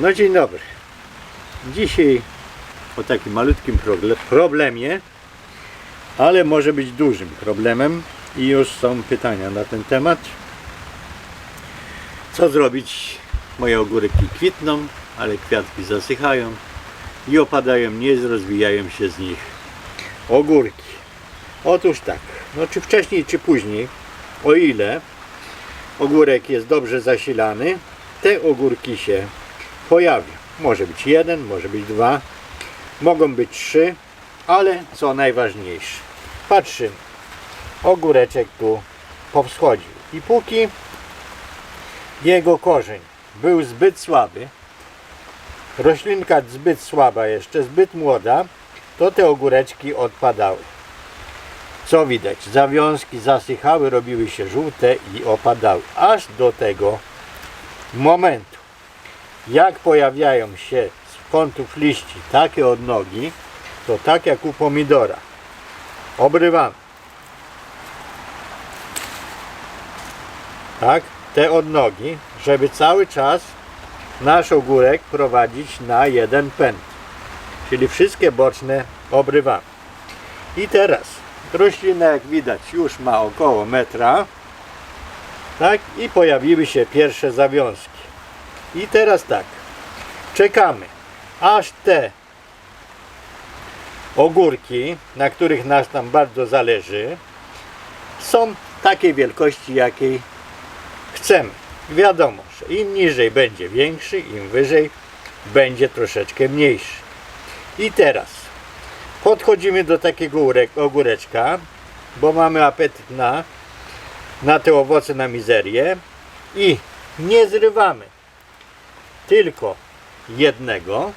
No dzień dobry. Dzisiaj o takim malutkim problemie, ale może być dużym problemem i już są pytania na ten temat. Co zrobić? Moje ogórki kwitną, ale kwiatki zasychają i opadają, nie rozwijają się z nich ogórki. Otóż tak, no czy wcześniej, czy później, o ile ogórek jest dobrze zasilany, te ogórki się pojawią. Może być jeden, może być dwa, mogą być trzy, ale co najważniejsze, patrzymy, ogóreczek tu powschodził i póki jego korzeń był zbyt słaby, roślinka zbyt słaba jeszcze, zbyt młoda, to te ogóreczki odpadały. Co widać? Zawiązki zasychały, robiły się żółte i opadały. Aż do tego momentu. Jak pojawiają się z kątów liści takie odnogi, to tak jak u pomidora. Obrywamy. Tak? Te odnogi, żeby cały czas nasz ogórek prowadzić na jeden pęd. Czyli wszystkie boczne obrywamy. I teraz roślina jak widać już ma około metra. Tak? I pojawiły się pierwsze zawiązki. I teraz tak. Czekamy aż te ogórki, na których nas tam bardzo zależy, są takiej wielkości, jakiej chcemy. Wiadomo, że im niżej będzie większy, im wyżej będzie troszeczkę mniejszy. I teraz podchodzimy do takiego ogóreczka, bo mamy apetyt na, na te owoce na mizerię i nie zrywamy tylko jednego,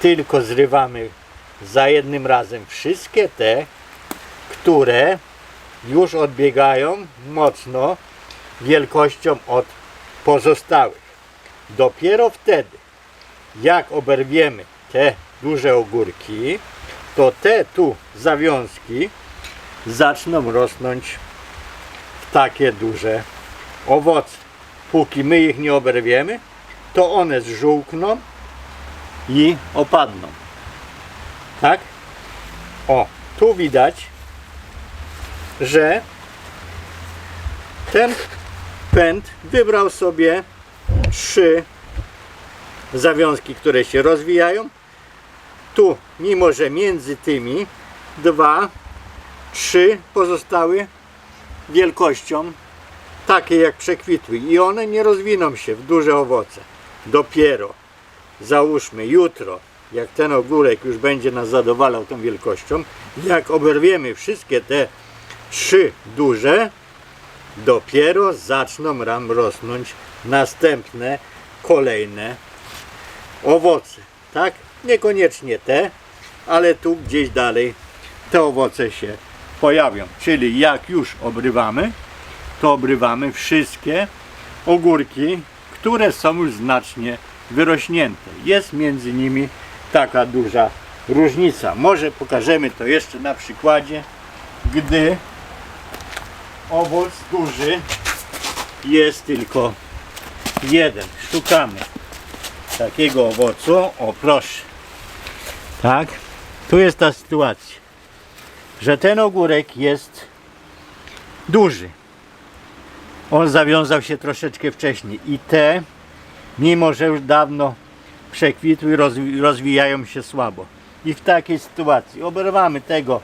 tylko zrywamy za jednym razem wszystkie te, które już odbiegają mocno wielkością od pozostałych. Dopiero wtedy, jak oberwiemy te duże ogórki, to te tu zawiązki zaczną rosnąć w takie duże owoce. Póki my ich nie oberwiemy, to one zżółkną i opadną. Tak? O, tu widać, że ten pęd wybrał sobie trzy zawiązki, które się rozwijają. Tu, mimo że między tymi dwa, trzy pozostały wielkością takie jak przekwitły i one nie rozwiną się w duże owoce. Dopiero, załóżmy jutro, jak ten ogórek już będzie nas zadowalał tą wielkością, jak oberwiemy wszystkie te trzy duże, dopiero zaczną nam rosnąć następne, kolejne owoce. Tak? Niekoniecznie te, ale tu gdzieś dalej te owoce się pojawią. Czyli jak już obrywamy, to obrywamy wszystkie ogórki, które są już znacznie wyrośnięte. Jest między nimi taka duża różnica. Może pokażemy to jeszcze na przykładzie, gdy owoc duży jest tylko jeden. Szukamy takiego owocu. O proszę. Tak. Tu jest ta sytuacja, że ten ogórek jest duży. On zawiązał się troszeczkę wcześniej i te, mimo że już dawno przekwitły, rozwi- rozwijają się słabo. I w takiej sytuacji oberwamy tego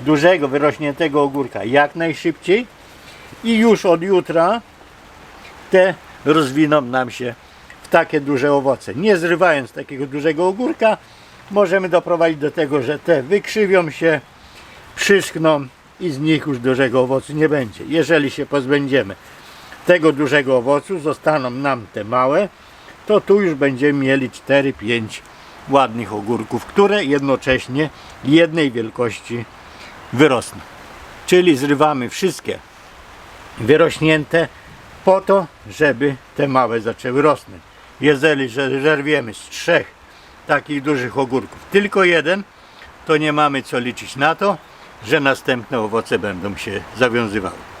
dużego, wyrośniętego ogórka jak najszybciej i już od jutra te rozwiną nam się w takie duże owoce. Nie zrywając takiego dużego ogórka, możemy doprowadzić do tego, że te wykrzywią się, przyschną i z nich już dużego owocu nie będzie. Jeżeli się pozbędziemy tego dużego owocu, zostaną nam te małe, to tu już będziemy mieli 4-5 ładnych ogórków, które jednocześnie jednej wielkości wyrosną. Czyli zrywamy wszystkie wyrośnięte po to, żeby te małe zaczęły rosnąć. Jeżeli że- zerwiemy z trzech takich dużych ogórków tylko jeden, to nie mamy co liczyć na to, że następne owoce będą się zawiązywały.